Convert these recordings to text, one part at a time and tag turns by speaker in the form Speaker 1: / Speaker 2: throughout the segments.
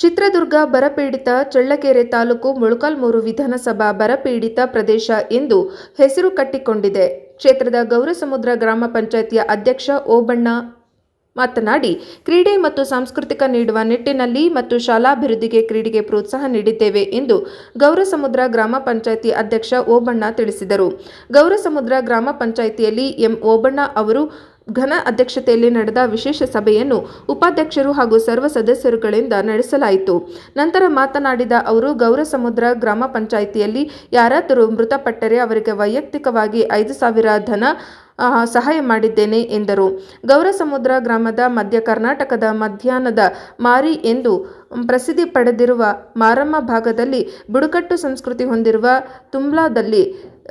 Speaker 1: ಚಿತ್ರದುರ್ಗ ಬರಪೀಡಿತ ಚಳ್ಳಕೆರೆ ತಾಲೂಕು ಮೊಳಕಾಲ್ಮೂರು ವಿಧಾನಸಭಾ ಬರಪೀಡಿತ ಪ್ರದೇಶ ಎಂದು ಹೆಸರು ಕಟ್ಟಿಕೊಂಡಿದೆ. ಕ್ಷೇತ್ರದ ಗೌರಸಮುದ್ರ ಗ್ರಾಮ ಪಂಚಾಯಿತಿಯ ಅಧ್ಯಕ್ಷ ಓಬಣ್ಣ ಮಾತನಾಡಿ, ಕ್ರೀಡೆ ಮತ್ತು ಸಾಂಸ್ಕೃತಿಕ ನೀಡುವ ನಿಟ್ಟಿನಲ್ಲಿ ಮತ್ತು ಶಾಲಾಭಿವೃದ್ಧಿಗೆ ಕ್ರೀಡೆಗೆ ಪ್ರೋತ್ಸಾಹ ನೀಡಿದ್ದೇವೆ ಎಂದು ಗೌರಸಮುದ್ರ ಗ್ರಾಮ ಪಂಚಾಯಿತಿ ಅಧ್ಯಕ್ಷ ಓಬಣ್ಣ ತಿಳಿಸಿದರು. ಗೌರಸಮುದ್ರ ಗ್ರಾಮ ಪಂಚಾಯಿತಿಯಲ್ಲಿ ಎಂ ಓಬಣ್ಣ ಅವರು ಘನ ಅಧ್ಯಕ್ಷತೆಯಲ್ಲಿ ನಡೆದ ವಿಶೇಷ ಸಭೆಯನ್ನು ಉಪಾಧ್ಯಕ್ಷರು ಹಾಗೂ ಸರ್ವ ಸದಸ್ಯರುಗಳಿಂದ ನಡೆಸಲಾಯಿತು. ನಂತರ ಮಾತನಾಡಿದ ಅವರು, ಗೌರಸಮುದ್ರ ಗ್ರಾಮ ಪಂಚಾಯಿತಿಯಲ್ಲಿ ಯಾರಾದರೂ ಮೃತಪಟ್ಟರೆ ಅವರಿಗೆ ವೈಯಕ್ತಿಕವಾಗಿ ಐದು ಸಾವಿರ ಧನ ಸಹಾಯ ಮಾಡಿದ್ದೇನೆ ಎಂದರು. ಗೌರಸಮುದ್ರ ಗ್ರಾಮದ ಮಧ್ಯ ಕರ್ನಾಟಕದ ಮಧ್ಯಾಹ್ನದ ಮಾರಿ ಎಂದು ಪ್ರಸಿದ್ಧಿ ಪಡೆದಿರುವ ಮಾರಮ್ಮ ಭಾಗದಲ್ಲಿ ಬುಡಕಟ್ಟು ಸಂಸ್ಕೃತಿ ಹೊಂದಿರುವ ತುಂಬ್ಲಾದಲ್ಲಿ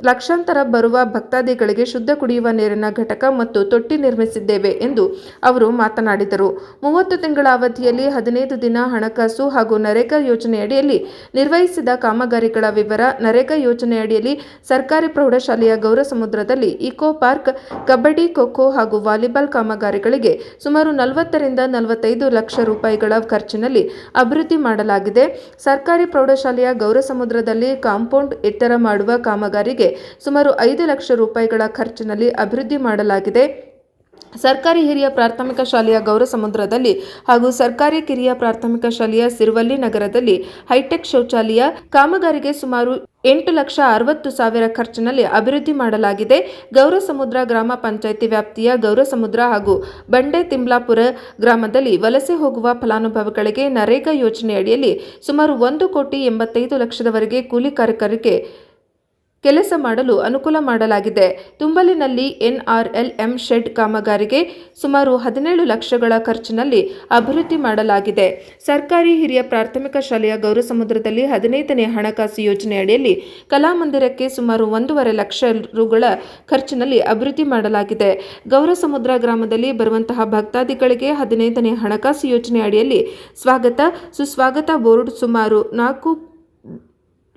Speaker 1: ಲಕ್ಷಾಂತರ ಬರುವ ಭಕ್ತಾದಿಗಳಿಗೆ ಶುದ್ಧ ಕುಡಿಯುವ ನೀರಿನ ಘಟಕ ಮತ್ತು ತೊಟ್ಟಿ ನಿರ್ಮಿಸಿದ್ದೇವೆ ಎಂದು ಅವರು ಮಾತನಾಡಿದರು. ಮೂವತ್ತು ತಿಂಗಳ ಅವಧಿಯಲ್ಲಿ ಹದಿನೈದು ದಿನ ಹಣಕಾಸು ಹಾಗೂ ನರೇಗಾ ಯೋಜನೆಯಡಿಯಲ್ಲಿ ನಿರ್ವಹಿಸಿದ ಕಾಮಗಾರಿಗಳ ವಿವರ ನರೇಗಾ ಯೋಜನೆಯಡಿಯಲ್ಲಿ ಸರ್ಕಾರಿ ಪ್ರೌಢಶಾಲೆಯ ಗೌರಸಮುದ್ರದಲ್ಲಿ ಇಕೋ ಪಾರ್ಕ್, ಕಬಡ್ಡಿ, ಖೋಖೋ ಹಾಗೂ ವಾಲಿಬಾಲ್ ಕಾಮಗಾರಿಗಳಿಗೆ ಸುಮಾರು ನಲವತ್ತರಿಂದ ನಲವತ್ತೈದು ಲಕ್ಷ ರೂಪಾಯಿಗಳ ಖರ್ಚಿನಲ್ಲಿ ಅಭಿವೃದ್ಧಿ ಮಾಡಲಾಗಿದೆ. ಸರ್ಕಾರಿ ಪ್ರೌಢಶಾಲೆಯ ಗೌರಸಮುದ್ರದಲ್ಲಿ ಕಾಂಪೌಂಡ್ ಎತ್ತರ ಮಾಡುವ ಕಾಮಗಾರಿಗೆ ಸುಮಾರು ಐದು ಲಕ್ಷ ರೂಪಾಯಿಗಳ ಖರ್ಚಿನಲ್ಲಿ ಅಭಿವೃದ್ಧಿ ಮಾಡಲಾಗಿದೆ. ಸರ್ಕಾರಿ ಹಿರಿಯ ಪ್ರಾಥಮಿಕ ಶಾಲೆಯ ಗೌರಸಮುದ್ರದಲ್ಲಿ ಹಾಗೂ ಸರ್ಕಾರಿ ಕಿರಿಯ ಪ್ರಾಥಮಿಕ ಶಾಲೆಯ ಸಿರುವಲ್ಲಿ ನಗರದಲ್ಲಿ ಹೈಟೆಕ್ ಶೌಚಾಲಯ ಕಾಮಗಾರಿಗೆ ಸುಮಾರು ಎಂಟು ಲಕ್ಷ ಅರವತ್ತು ಸಾವಿರ ಖರ್ಚಿನಲ್ಲಿ ಅಭಿವೃದ್ಧಿ ಮಾಡಲಾಗಿದೆ. ಗೌರಸಮುದ್ರ ಗ್ರಾಮ ಪಂಚಾಯಿತಿ ವ್ಯಾಪ್ತಿಯ ಗೌರಸಮುದ್ರ ಹಾಗೂ ಬಂಡೆ ತಿಮ್ಲಾಪುರ ಗ್ರಾಮದಲ್ಲಿ ವಲಸೆ ಹೋಗುವ ಫಲಾನುಭವಿಗಳಿಗೆ ನರೇಗಾ ಯೋಜನೆಯಡಿಯಲ್ಲಿ ಸುಮಾರು ಒಂದು ಕೋಟಿ ಎಂಬತ್ತೈದು ಲಕ್ಷದವರೆಗೆ ಕೂಲಿ ಕಾರ್ಮಿಕರಿಗೆ ಕೆಲಸ ಮಾಡಲು ಅನುಕೂಲ ಮಾಡಲಾಗಿದೆ. ತುಂಬಲಿನಲ್ಲಿ ಎನ್ಆರ್ಎಲ್ಎಂ ಶೆಡ್ ಕಾಮಗಾರಿಗೆ ಸುಮಾರು ಹದಿನೇಳು ಲಕ್ಷಗಳ ಖರ್ಚಿನಲ್ಲಿ ಅಭಿವೃದ್ಧಿ ಮಾಡಲಾಗಿದೆ. ಸರ್ಕಾರಿ ಹಿರಿಯ ಪ್ರಾಥಮಿಕ ಶಾಲೆಯ ಗೌರಸಮುದ್ರದಲ್ಲಿ ಹದಿನೈದನೇ ಹಣಕಾಸು ಯೋಜನೆಯಡಿಯಲ್ಲಿ ಕಲಾಮಂದಿರಕ್ಕೆ ಸುಮಾರು ಒಂದೂವರೆ ಲಕ್ಷ ರುಗಳ ಖರ್ಚಿನಲ್ಲಿ ಅಭಿವೃದ್ಧಿ ಮಾಡಲಾಗಿದೆ. ಗೌರಸಮುದ್ರ ಗ್ರಾಮದಲ್ಲಿ ಬರುವಂತಹ ಭಕ್ತಾದಿಗಳಿಗೆ ಹದಿನೈದನೇ ಹಣಕಾಸು ಯೋಜನೆ ಅಡಿಯಲ್ಲಿ ಸ್ವಾಗತ, ಸುಸ್ವಾಗತ ಬೋರ್ಡ್ ಸುಮಾರು ನಾಲ್ಕು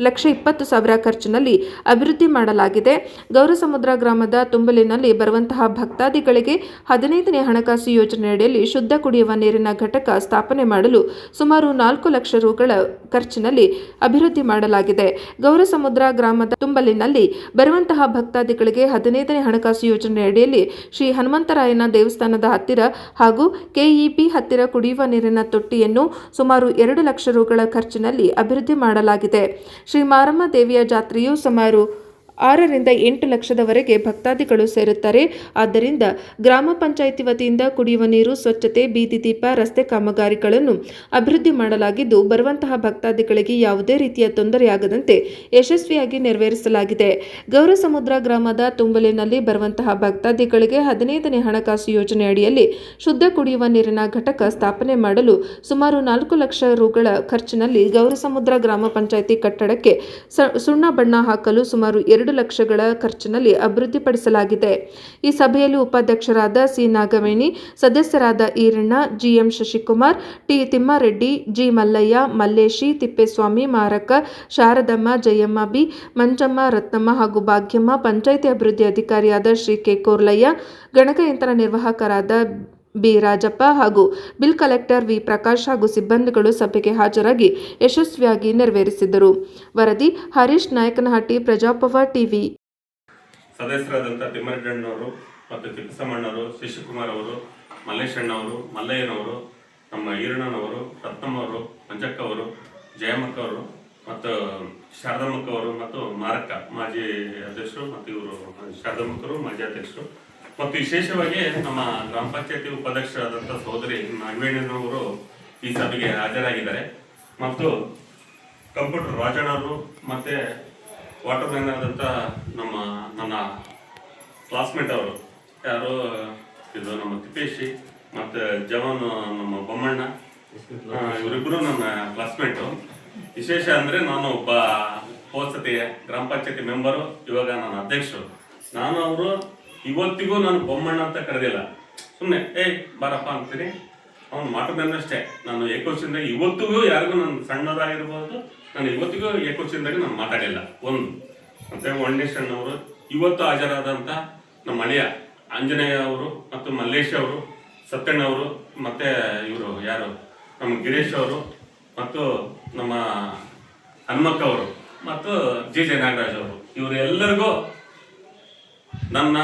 Speaker 1: ಲಕ್ಷ ಇಪ್ಪತ್ತು ಸಾವಿರ ಖರ್ಚಿನಲ್ಲಿ ಅಭಿವೃದ್ಧಿ ಮಾಡಲಾಗಿದೆ. ಗೌರಸಮುದ್ರ ಗ್ರಾಮದ ತುಂಬಲಿನಲ್ಲಿ ಬರುವಂತಹ ಭಕ್ತಾದಿಗಳಿಗೆ ಹದಿನೈದನೇ ಹಣಕಾಸು ಯೋಜನೆಯಡಿಯಲ್ಲಿ ಶುದ್ಧ ಕುಡಿಯುವ ನೀರಿನ ಘಟಕ ಸ್ಥಾಪನೆ ಮಾಡಲು ಸುಮಾರು ನಾಲ್ಕು ಲಕ್ಷ ರುಗಳ ಖರ್ಚಿನಲ್ಲಿ ಅಭಿವೃದ್ಧಿ ಮಾಡಲಾಗಿದೆ. ಗೌರಸಮುದ್ರ ಗ್ರಾಮದ ತುಂಬಲಿನಲ್ಲಿ ಬರುವಂತಹ ಭಕ್ತಾದಿಗಳಿಗೆ ಹದಿನೈದನೇ ಹಣಕಾಸು ಯೋಜನೆಯಡಿಯಲ್ಲಿ ಶ್ರೀ ಹನುಮಂತರಾಯನ ದೇವಸ್ಥಾನದ ಹತ್ತಿರ ಹಾಗೂ ಕೆಇಪಿ ಹತ್ತಿರ ಕುಡಿಯುವ ನೀರಿನ ತೊಟ್ಟಿಯನ್ನು ಸುಮಾರು ಎರಡು ಲಕ್ಷ ರುಗಳ ಖರ್ಚಿನಲ್ಲಿ ಅಭಿವೃದ್ಧಿ ಮಾಡಲಾಗಿದೆ. ಶ್ರೀ ಮಾರಮ್ಮ ದೇವಿಯ ಜಾತ್ರೆಯು ಸುಮಾರು ಆರರಿಂದ ಎಂಟು ಲಕ್ಷದವರೆಗೆ ಭಕ್ತಾದಿಗಳು ಸೇರುತ್ತಾರೆ. ಆದ್ದರಿಂದ ಗ್ರಾಮ ಪಂಚಾಯಿತಿ ವತಿಯಿಂದ ಕುಡಿಯುವ ನೀರು, ಸ್ವಚ್ಛತೆ, ಬೀದಿ ದೀಪ, ರಸ್ತೆ ಕಾಮಗಾರಿಗಳನ್ನು ಅಭಿವೃದ್ಧಿ ಮಾಡಲಾಗಿದ್ದು, ಬರುವಂತಹ ಭಕ್ತಾದಿಗಳಿಗೆ ಯಾವುದೇ ರೀತಿಯ ತೊಂದರೆಯಾಗದಂತೆ ಯಶಸ್ವಿಯಾಗಿ ನೆರವೇರಿಸಲಾಗಿದೆ. ಗೌರಸಮುದ್ರ ಗ್ರಾಮದ ತುಂಬಲಿನಲ್ಲಿ ಬರುವಂತಹ ಭಕ್ತಾದಿಗಳಿಗೆ ಹದಿನೈದನೇ ಹಣಕಾಸು ಯೋಜನೆ ಅಡಿಯಲ್ಲಿ ಶುದ್ಧ ಕುಡಿಯುವ ನೀರಿನ ಘಟಕ ಸ್ಥಾಪನೆ ಮಾಡಲು ಸುಮಾರು ನಾಲ್ಕು ಲಕ್ಷ ರುಗಳ ಖರ್ಚಿನಲ್ಲಿ ಗೌರಸಮುದ್ರ ಗ್ರಾಮ ಪಂಚಾಯಿತಿ ಕಟ್ಟಡಕ್ಕೆ ಸುಣ್ಣ ಬಣ್ಣ ಹಾಕಲು ಸುಮಾರು ಎರಡು ಲಕ್ಷಗಳ ಖರ್ಚಿನಲ್ಲಿ ಅಭಿವೃದ್ಧಿಪಡಿಸಲಾಗಿದೆ. ಈ ಸಭೆಯಲ್ಲಿ ಉಪಾಧ್ಯಕ್ಷರಾದ ಸಿ. ನಾಗವೇಣಿ, ಸದಸ್ಯರಾದ Eranna, GM Shashikumar, T. Thimmareddy, G. Mallaiah, Malleshi, Thippeswamy, Maraka, Sharadamma, Jayamma B, Manjamma, Ratnamma ಹಾಗೂ ಭಾಗ್ಯಮ್ಮ, ಪಂಚಾಯಿತಿ ಅಭಿವೃದ್ಧಿ ಅಧಿಕಾರಿಯಾದ ಶ್ರೀ ಕೆ. ಕೋರ್ಲಯ್ಯ ಗಣಕಯಂತ್ರ ನಿರ್ವಾಹಕರಾದ ಬಿ. ರಾಜಪ್ಪ ಹಾಗೂ ಬಿಲ್ ಕಲೆಕ್ಟರ್ ವಿ. ಪ್ರಕಾಶ್ ಹಾಗೂ ಸಿಬ್ಬಂದಿಗಳು ಸಭೆಗೆ ಹಾಜರಾಗಿ ಯಶಸ್ವಿಯಾಗಿ ನೆರವೇರಿಸಿದರು. ವರದಿ ಹರೀಶ್ ನಾಯಕನಹಟ್ಟಿ ಪ್ರಜಾಪವ ಟಿವಿ
Speaker 2: ಸದಸ್ಯರಾದಂಥ ತಿಮ್ಮರೆಡ್ಡಣ್ಣವರು ಮತ್ತು ತಿಪ್ಪಸಮ್ಮಣ್ಣವರು ಶಿಶುಕುಮಾರ್ ಅವರು ಮಲ್ಲೇಶಣ್ಣವರು ಮಲ್ಲಯ್ಯನವರು, ನಮ್ಮ ಈರಣ್ಣನವರು, ರತ್ನಮ್ಮವರು ಮಂಜಕ್ಕ ಅವರು ಜಯಮ್ಮಕ್ಕ ಅವರು ಮತ್ತು ಶಾರದಮ್ಮಕ್ಕವರು ಮತ್ತು ಮಾರಕ್ಕ, ಮಾಜಿ ಅಧ್ಯಕ್ಷರು ಮತ್ತು ಇವರು, ಶಾರದಮ್ಮಕ್ಕರು, ಮಾಜಿ ಅಧ್ಯಕ್ಷರು. ಮತ್ತು ವಿಶೇಷವಾಗಿ ನಮ್ಮ ಗ್ರಾಮ ಪಂಚಾಯತಿ ಉಪಾಧ್ಯಕ್ಷರಾದಂಥ ಸಹೋದರಿ ನಾಗವೇಣನವರು ಈ ಸಭೆಗೆ ಹಾಜರಾಗಿದ್ದಾರೆ. ಮತ್ತು ಕಂಪ್ಯೂಟರ್ ರಾಜಣ್ಣವರು ಮತ್ತೆ ವಾಟರ್ ಮ್ಯಾನ್ ಆದಂಥ ನಮ್ಮ, ನನ್ನ ಕ್ಲಾಸ್ಮೇಟ್ ಅವರು. ಯಾರು? ಇದು ನಮ್ಮ ತಿಪ್ಪೇಶಿ, ಮತ್ತು ಜವಾನ್ ನಮ್ಮ ಬೊಮ್ಮಣ್ಣ. ಇವರಿಬ್ಬರು ನನ್ನ ಕ್ಲಾಸ್ಮೇಟು. ವಿಶೇಷ ಅಂದರೆ ನಾನು ಒಬ್ಬ ಹೋಸತಿ ಗ್ರಾಮ ಪಂಚಾಯತಿ ಮೆಂಬರು, ಇವಾಗ ನಾನು ಅಧ್ಯಕ್ಷರು. ನಾನು ಅವರು ಇವತ್ತಿಗೂ ನಾನು ಬೊಮ್ಮಣ್ಣ ಅಂತ ಕರೆದಿಲ್ಲ. ಸುಮ್ಮನೆ ಏ, ಬಾರಪ್ಪ ಅಂತೀನಿ ಅವನು ಅಷ್ಟೇ ನಾನು ಏಕೋಚಿಂದಾಗ ಇವತ್ತಿಗೂ ಯಾರಿಗೂ ನಾನು ಸಣ್ಣದಾಗಿರ್ಬೋದು ನಾನು ಇವತ್ತಿಗೂ ಏಕೋಚಿಂದಾಗ ನಾನು ಮಾತಾಡಿಲ್ಲ. ಒಂದು, ಮತ್ತೆ ಅಣ್ಣವರು ಇವತ್ತು ಹಾಜರಾದಂಥ ನಮ್ಮ ಮನೆಯ ಆಂಜನೇಯ ಅವರು ಮತ್ತು ಮಲ್ಲೇಶ್ ಅವರು, ಸತ್ಯಣ್ಣ ಅವರು, ಮತ್ತೆ ಇವರು ಯಾರು? ನಮ್ಮ ಗಿರೀಶ್ ಅವರು ಮತ್ತು ನಮ್ಮ ಹನುಮಕ್ಕ ಅವರು ಮತ್ತು ಜಿ ಜೆ ನಾಗರಾಜ್ ಅವರು. ಇವರೆಲ್ಲರಿಗೂ ನನ್ನ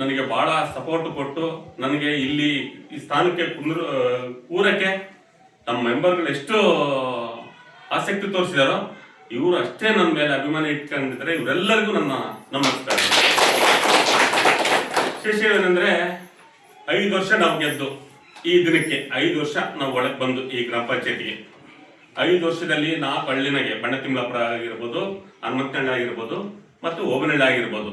Speaker 2: ನನಗೆ ಬಹಳ ಸಪೋರ್ಟ್ ಕೊಟ್ಟು ನನಗೆ ಇಲ್ಲಿ ಈ ಸ್ಥಾನಕ್ಕೆ ಕುಂದ್ರು ಕೂರಕ್ಕೆ ನಮ್ಮ ಮೆಂಬರ್ಗಳು ಎಷ್ಟು ಆಸಕ್ತಿ ತೋರಿಸಿದಾರೋ, ಇವರು ಅಷ್ಟೇ ನನ್ನ ಮೇಲೆ ಅಭಿಮಾನ ಇಟ್ಕೊಂಡಿದ್ದಾರೆ. ಇವರೆಲ್ಲರಿಗೂ ನನ್ನ ನಮಸ್ಕಾರ. ವಿಶೇಷ ಏನಂದ್ರೆ, ಐದು ವರ್ಷ ನಾವು ಗೆದ್ದು, ಈ ದಿನಕ್ಕೆ ಐದು ವರ್ಷ ನಾವು ಒಳಗೆ ಬಂದು ಈ ಗ್ರಾಮ ಪಂಚಾಯತಿಗೆ. ಐದು ವರ್ಷದಲ್ಲಿ ನಾಲ್ಕು ಹಳ್ಳಿನಾಗೆ ಬಣ್ಣತಿಮ್ಲಾಪುರ ಆಗಿರ್ಬೋದು ಹನುಮಂತಣ್ಣ ಆಗಿರ್ಬೋದು, ಮತ್ತು ಓಬನಹಳ್ಳಿ ಆಗಿರ್ಬೋದು.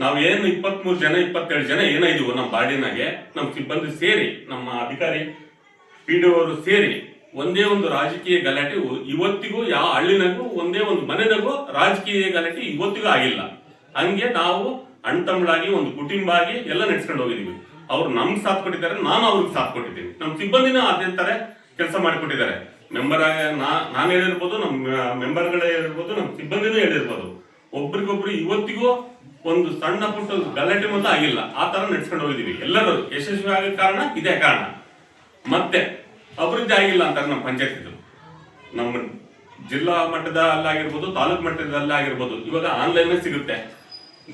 Speaker 2: ನಾವು ಏನು ಇಪ್ಪತ್ಮೂರು ಜನ ಇಪ್ಪತ್ತೇಳು ಜನ ಏನಾಯ್ದೀವೋ ನಮ್ಮ ಬಾಡಿನಾಗೆ ನಮ್ಮ ಸಿಬ್ಬಂದಿ ಸೇರಿ, ನಮ್ಮ ಅಧಿಕಾರಿ ಪಿ ಡಿ ಅವರು ಸೇರಿ ಒಂದೇ ಒಂದು ರಾಜಕೀಯ ಗಲಾಟೆ ಇವತ್ತಿಗೂ ಯಾವ ಹಳ್ಳಿನಾಗೂ, ಒಂದೇ ಒಂದು ಮನೆನಾಗೂ ರಾಜಕೀಯ ಗಲಾಟೆ ಇವತ್ತಿಗೂ ಆಗಿಲ್ಲ. ಹಂಗೆ ನಾವು ಅಣ್ತಮ್ಳಾಗಿ ಒಂದು ಕುಟುಂಬ ಆಗಿ ಎಲ್ಲ ನಡ್ಸ್ಕೊಂಡು ಹೋಗಿದೀವಿ ಅವ್ರು ನಮ್ಗೆ ಸಾಥ್ ಕೊಟ್ಟಿದ್ದಾರೆ, ನಾನು ಅವ್ರಿಗೆ ಸಾಥ್ ಕೊಟ್ಟಿದ್ದೀನಿ. ನಮ್ಮ ಸಿಬ್ಬಂದಿನ ಅದೇ ತರ ಕೆಲಸ ಮಾಡಿಕೊಟ್ಟಿದ್ದಾರೆ. ಮೆಂಬರ್ ನಾನು ಹೇಳಿರ್ಬೋದು, ನಮ್ಮ ಮೆಂಬರ್ಗಳೇ ಹೇಳಿರ್ಬೋದು, ನಮ್ಮ ಸಿಬ್ಬಂದಿನೂ ಹೇಳಿರ್ಬೋದು. ಒಬ್ರಿಗೊಬ್ರು ಇವತ್ತಿಗೂ ಒಂದು ಸಣ್ಣ ಪುಟ್ಟ ಗಲಾಟೆ ಮೊದಲು ಆಗಿಲ್ಲ. ಆ ತರ ನಡ್ಸ್ಕೊಂಡು ಹೋಗಿದೀವಿ ಎಲ್ಲರೂ ಯಶಸ್ವಿ ಆಗೋ ಕಾರಣ ಇದೇ ಕಾರಣ. ಮತ್ತೆ ಅಭಿವೃದ್ಧಿ ಆಗಿಲ್ಲ ಅಂತಾರೆ ನಮ್ಮ ಪಂಚಾಯತ್ ನಮ್ಮ ಜಿಲ್ಲಾ ಮಟ್ಟದಲ್ಲಾಗಿರ್ಬೋದು, ತಾಲೂಕು ಮಟ್ಟದಲ್ಲಾಗಿರ್ಬೋದು, ಇವಾಗ ಆನ್ಲೈನ್ ಸಿಗುತ್ತೆ.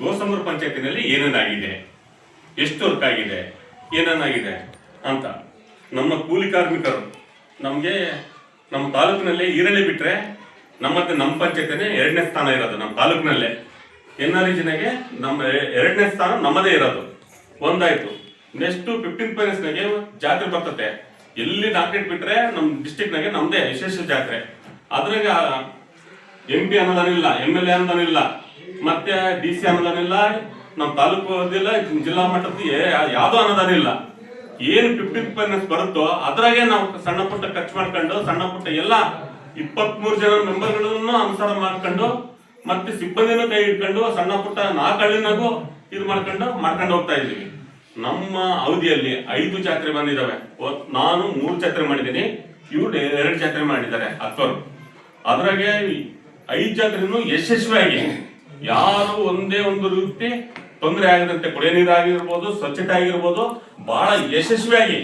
Speaker 2: ಗೋಸಂಬರ್ ಪಂಚಾಯತಿನಲ್ಲಿ ಏನೇನಾಗಿದೆ? ಎಷ್ಟು ವರ್ಕ್ ಆಗಿದೆ? ಏನೇನಾಗಿದೆ ಅಂತ. ನಮ್ಮ ಕೂಲಿ ಕಾರ್ಮಿಕರು, ನಮಗೆ ನಮ್ಮ ತಾಲೂಕಿನಲ್ಲಿ ಈರಳಿ ಬಿಟ್ಟರೆ ನಮ್ಮತ್ತೆ ನಮ್ಮ ಪಂಚಾಯತಿನೇ ಎರಡನೇ ಸ್ಥಾನ ಇರೋದು, ನಮ್ಮ ತಾಲೂಕಿನಲ್ಲೇ. ಎನ್ ಆರ್ ಜಿನಾಗೆ ನಮ್ಮ ಎರಡನೇ ಸ್ಥಾನ ನಮ್ಮದೇ ಇರೋದು. ಒಂದಾಯ್ತು. ನೆಕ್ಸ್ಟ್ ಫಿಫ್ಟೀನ್ ನಾಗೆ ಜಾತ್ರೆ ಬರ್ತತೆ. ಎಲ್ಲಿ ಡಾಕ್ಟ್ರೇಟ್ ಬಿಟ್ರೆ ನಮ್ಮ ಡಿಸ್ಟಿಕ್ನಾಗೆ ನಮ್ಮದೇ ವಿಶೇಷ ಜಾತ್ರೆ. ಅದ್ರಾಗ ಎಂ ಪಿ ಅನುದಾನ ಇಲ್ಲ ಎಂ ಎಲ್ ಎ ಅನುದಾನ ಇಲ್ಲ, ಮತ್ತೆ ಡಿ ಸಿ ಅನುದಾನ ಇಲ್ಲ ನಮ್ಮ ತಾಲೂಕು ಅದಿಲ್ಲ ಜಿಲ್ಲಾ ಮಟ್ಟದ ಯಾವ್ದೋ ಇಲ್ಲ. ಏನು ಫಿಫ್ಟೀನ್ ಫೈನಾನ್ಸ್ ಬರುತ್ತೋ ಅದ್ರಾಗೆ ನಾವು ಸಣ್ಣ ಪುಟ್ಟ ಖರ್ಚು ಮಾಡ್ಕೊಂಡು, ಸಣ್ಣ ಪುಟ್ಟ ಎಲ್ಲ ಇಪ್ಪತ್ಮೂರು ಜನ ಮೆಂಬರ್ಗಳನ್ನು ಅನುಸಾರ ಮಾಡ್ಕೊಂಡು ಮತ್ತೆ ಸಿಬ್ಬಂದಿನ ಕೈ ಹಿಡ್ಕೊಂಡು, ಸಣ್ಣ ಪುಟ್ಟ ನಾಲ್ಕು ಹಳ್ಳಿನಾಗೂ ಇದು ಮಾಡ್ಕೊಂಡು ಮಾಡ್ಕೊಂಡು ಹೋಗ್ತಾ ಇದ್ದೀವಿ. ನಮ್ಮ ಅವಧಿಯಲ್ಲಿ ಐದು ಜಾತ್ರೆ ಬಂದಿದ್ದಾವೆ ನಾನು ಮೂರು ಜಾತ್ರೆ ಮಾಡಿದ್ದೀನಿ. ಇವ್ರು ಎರಡು ಜಾತ್ರೆ ಮಾಡಿದ್ದಾರೆ ಹತ್ತವರು ಅದ್ರಾಗೆ ಐದು ಜಾತ್ರೆನೂ ಯಶಸ್ವಿಯಾಗಿ. ಯಾರು ಒಂದೇ ಒಂದು ರೀತಿ ತೊಂದರೆ ಆಗದಂತೆ ಕುಡಿಯ ನೀರು ಆಗಿರ್ಬೋದು, ಸ್ವಚ್ಛತೆ ಆಗಿರ್ಬೋದು, ಬಹಳ ಯಶಸ್ವಿಯಾಗಿ,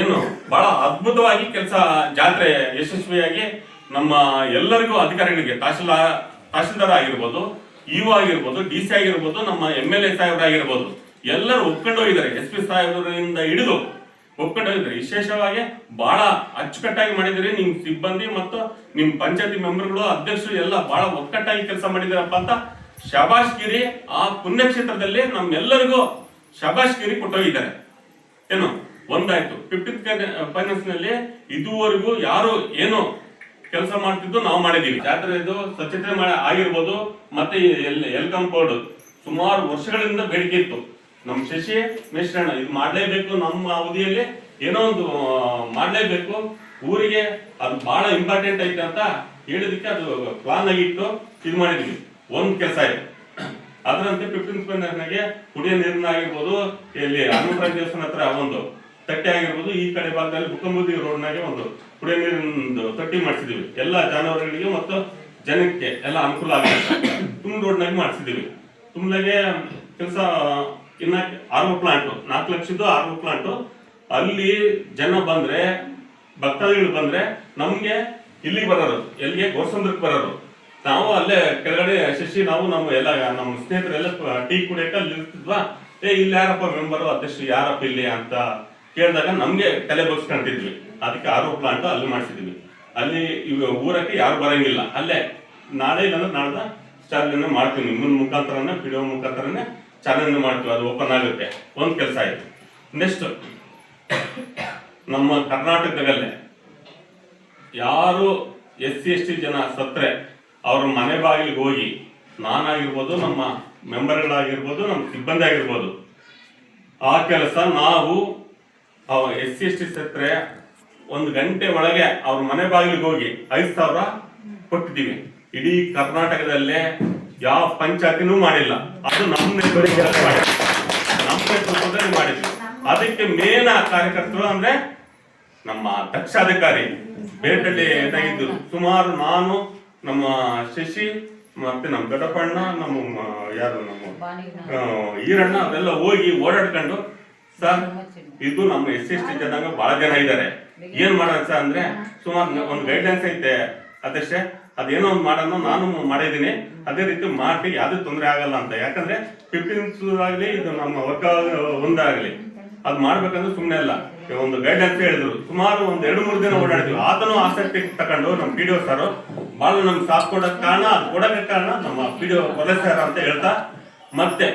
Speaker 2: ಏನು, ಬಹಳ ಅದ್ಭುತವಾಗಿ ಕೆಲಸ, ಜಾತ್ರೆ ಯಶಸ್ವಿಯಾಗಿ ನಮ್ಮ ಎಲ್ಲರಿಗೂ ಅಧಿಕಾರಿಗಳಿಗೆ ತಹಶೀಲ್ದಾರ್ ತಹಶೀಲ್ದಾರ್ ಆಗಿರ್ಬೋದು ಇಒ ಆಗಿರ್ಬೋದು ಡಿ ಸಿ ಆಗಿರ್ಬೋದು, ನಮ್ಮ ಎಂ ಎಲ್ ಎ ಸಾಹೇಬರಾಗಿರ್ಬೋದು, ಎಲ್ಲರೂ ಒಪ್ಕೊಂಡು ಹೋಗಿದ್ದಾರೆ. ಎಸ್ ಪಿ ಸಾಹೇಬರಿಂದ ಹಿಡಿದು ಒಪ್ಕೊಂಡು ಹೋಗಿದ್ದಾರೆ. ವಿಶೇಷವಾಗಿ ಬಹಳ ಅಚ್ಚುಕಟ್ಟಾಗಿ ಮಾಡಿದಿರಿ ನಿಮ್ ಸಿಬ್ಬಂದಿ ಮತ್ತು ನಿಮ್ ಪಂಚಾಯತಿ ಮೆಂಬರ್ಗಳು, ಅಧ್ಯಕ್ಷರು ಎಲ್ಲ ಬಹಳ ಒಕ್ಕಟ್ಟಾಗಿ ಕೆಲಸ ಮಾಡಿದಾರಪ್ಪ ಅಂತ ಶಬಾಷ್ ಗಿರಿ ಆ ಪುಣ್ಯಕ್ಷೇತ್ರದಲ್ಲಿ ನಮ್ಮೆಲ್ಲರಿಗೂ ಶಬಾಷ್ ಗಿರಿ ಕೊಟ್ಟೋಗಿದ್ದಾರೆ. ಏನು? ಒಂದಾಯ್ತು. ಫಿಫ್ಟೀನ್ ಫೈನಾನ್ಸ್ನಲ್ಲಿ ಇದುವರೆಗೂ ಯಾರು ಏನು ಕೆಲಸ ಮಾಡ್ತಿದ್ದು ನಾವು ಮಾಡಿದೀವಿ ಜಾತ್ರೆ ಇದು ಸ್ವಚ್ಛತೆ ಆಗಿರ್ಬೋದು, ಮತ್ತೆ ಎಲ್ ಕಂಪೌಂಡ್ ಸುಮಾರು ವರ್ಷಗಳಿಂದ ಬೇಡಿಕೆ ಇತ್ತು. ನಮ್ಮ ಶಶಿ ಮಿಶ್ರಣ ಇದು ಮಾಡಲೇಬೇಕು ನಮ್ಮ ಅವಧಿಯಲ್ಲಿ ಏನೋ ಒಂದು ಮಾಡಲೇಬೇಕು. ಊರಿಗೆ ಅದು ಬಹಳ ಇಂಪಾರ್ಟೆಂಟ್ ಐತೆ ಅಂತ ಹೇಳಿದಕ್ಕೆ ಅದು ಪ್ಲಾನ್ ಆಗಿಟ್ಟು ಇದು ಮಾಡಿದ್ವಿ ಒಂದ್ ಕೆಲಸ ಆಯ್ತು ಅದರಂತೆ ಫಿಫ್ಟೀನ್ ಸ್ಪೆಂಡರ್ನಾಗೆ ಕುಡಿಯೋ ನೀರಿನ ಆಗಿರ್ಬೋದು ಇಲ್ಲಿ ಹನುಮಂತರಾಯ ದೇವಸ್ಥಾನ ಹತ್ರ ಒಂದು ತಟ್ಟೆ ಆಗಿರ್ಬೋದು ಈ ಕಡೆ ಭಾಗದಲ್ಲಿ ಬುಕ್ಕಂಬುದಿ ರೋಡ್ನಾಗೆ ಒಂದು ಕುಡಿಯ ನೀರಿನ ತಟ್ಟಿ ಮಾಡಿಸಿದೀವಿ. ಎಲ್ಲ ಜಾನುವಾರುಗಳಿಗೆ ಮತ್ತು ಜನಕ್ಕೆ ಎಲ್ಲ ಅನುಕೂಲ ಆಗುತ್ತೆ. ತುಂಬ ರೋಡ್ನಾಗೆ ಮಾಡಿಸಿದೀವಿ. ತುಂಬಲಾಗೆ ಕೆಲಸ ಇನ್ನ ಆರ್ವ ಪ್ಲಾಂಟ್ ನಾಲ್ಕು ಲಕ್ಷದ್ದು ಆರ್ವ ಪ್ಲಾಂಟ್ ಅಲ್ಲಿ ಜನ ಬಂದ್ರೆ, ಭಕ್ತಾದಿಗಳು ಬಂದ್ರೆ ನಮಗೆ ಇಲ್ಲಿಗೆ ಬರೋರು, ಎಲ್ಲಿಗೆ? ಗೋಸಂದ್ರಕ್ಕೆ ಬರೋರು. ನಾವು ಅಲ್ಲೇ ಕೆಳಗಡೆ ಶಶಿ, ನಾವು ನಮ್ಮ ಎಲ್ಲ ನಮ್ಮ ಸ್ನೇಹಿತರೆಲ್ಲ ಟೀ ಕುಡಿಯಕ್ಕೆ ಅಲ್ಲಿ ಇರ್ತಿದ್ವಾ? ಏ, ಇಲ್ಲಿ ಯಾರಪ್ಪ ಮೆಂಬರು? ಅಧ್ಯಕ್ಷರು ಯಾರಪ್ಪ ಇಲ್ಲಿ ಅಂತ ಕೇಳಿದಾಗ ನಮ್ಗೆ ತಲೆ ಬಗ್ಸ್ಕೊಂತಿದ್ವಿ ಅದಕ್ಕೆ ಆರೋ ಪ್ಲಾಂಟ್ ಅಲ್ಲಿ ಮಾಡಿಸಿದ್ವಿ. ಅಲ್ಲಿ ಇವ ಊರಕ್ಕೆ ಯಾರು ಬರಂಗಿಲ್ಲ. ಅಲ್ಲೇ ನಾಳೆ ಇಲ್ಲಾಂದ್ರೆ ನಾಳ್ದ ಚಾಲನೆ ಮಾಡ್ತೀವಿ. ನಿಮ್ಮ ಮುಖಾಂತರನೇ ವಿಡಿಯೋ ಮುಖಾಂತರನೇ ಚಾಲನೆ ಮಾಡ್ತೀವಿ. ಅದು ಓಪನ್ ಆಗುತ್ತೆ. ಒಂದು ಕೆಲಸ ಆಯ್ತು. ನೆಕ್ಸ್ಟ್ ನಮ್ಮ ಕರ್ನಾಟಕದಲ್ಲೇ ಯಾರು ಎಸ್ ಸಿ, ಎಸ್ ಟಿ ಜನ ಸತ್ರೆ ಅವ್ರ ಮನೆ ಬಾಗಿಲಿಗೆ ಹೋಗಿ ನಾನಾಗಿರ್ಬೋದು, ನಮ್ಮ ಮೆಂಬರ್ಗಳಾಗಿರ್ಬೋದು ನಮ್ಮ ಸಿಬ್ಬಂದಿ ಆಗಿರ್ಬೋದು, ಆ ಕೆಲಸ ನಾವು ಎಸ್ ಸಿ ಎಸ್ ಟಿ ಸತ್ರೆ ಒಂದು ಗಂಟೆ ಒಳಗೆ ಅವ್ರ ಮನೆ ಬಾಗಿಲಿಗೆ ಹೋಗಿ ಐದು ಸಾವಿರ ಕೊಟ್ಟಿದ್ದೀವಿ. ಇಡೀ ಕರ್ನಾಟಕದಲ್ಲೇ ಯಾವ ಪಂಚಾಯತಿನೂ ಮಾಡಿಲ್ಲ. ಅದು ನಮ್ಮ. ನಮ್ಮ ಮಾಡಿದ್ವಿ ಅದಕ್ಕೆ ಮೇನ್ ಕಾರ್ಯಕರ್ತರು ಅಂದ್ರೆ ನಮ್ಮ ದಕ್ಷಾಧಿಕಾರಿ ಬೇಟಲ್ಲಿ ಏನಾಗಿದ್ದು ಸುಮಾರು ನಾನು ನಮ್ಮ ಶಶಿ ಮತ್ತೆ ನಮ್ಮ ದೊಡ್ಡಪ್ಪಣ್ಣ ನಮ್ಮ ಯಾರು ನಮ್ಮ ಈರಣ್ಣ ಅದೆಲ್ಲ ಹೋಗಿ ಓಡಾಡ್ಕೊಂಡು ಸರ್, ಇದು ನಮ್ಮ ಎಸ್ ಎಸ್ ಟಿ ಜನಾಂಗ ಬಹಳ ಜನ ಇದ್ದಾರೆ. ಏನ್ ಮಾಡೋಣ ಸರ್ ಅಂದ್ರೆ, ಸುಮಾರು ಒಂದು ಗೈಡ್ಲೈನ್ಸ್ ಐತೆ. ಅದಷ್ಟೇ, ಅದೇನೋ ಒಂದು ಮಾಡೋಣ ನಾನು ಮಾಡಿದ್ದೀನಿ. ಅದೇ ರೀತಿ ಮಾಡಿ ಯಾವ್ದು ತೊಂದರೆ ಆಗಲ್ಲ ಅಂತ. ಯಾಕಂದ್ರೆ ಫಿಫ್ಟೀನ್ಸ್ ಆಗಲಿ, ಇದು ನಮ್ಮ ವರ್ಕ್ ಒಂದಾಗಲಿ ಅದ್ ಮಾಡ್ಬೇಕಂದ್ರೆ ಸುಮ್ಮನೆ ಅಲ್ಲ. ಒಂದು ಗೈಡ್ಲೈನ್ಸ್ ಹೇಳಿದ್ರು. ಸುಮಾರು ಒಂದ್ ಎರಡು, ಮೂರು ದಿನ ಓಡಾಡಿದ್ವಿ ಆತನು ಆಸಕ್ತಿ ತಗೊಂಡು ನಮ್ಮ ಪಿ ಡಿ ಸರ್ ಬಹಳ ನಮ್ಗೆ ಸಾಥ್ ಕೊಡಕ್ ಕಾರಣ, ಅದ್ ಕೊಡಕ್ಕೆ ಕಾರಣ ನಮ್ಮ ಪಿ ಡಿ ಅಂತ ಹೇಳ್ತಾ. ಮತ್ತೆ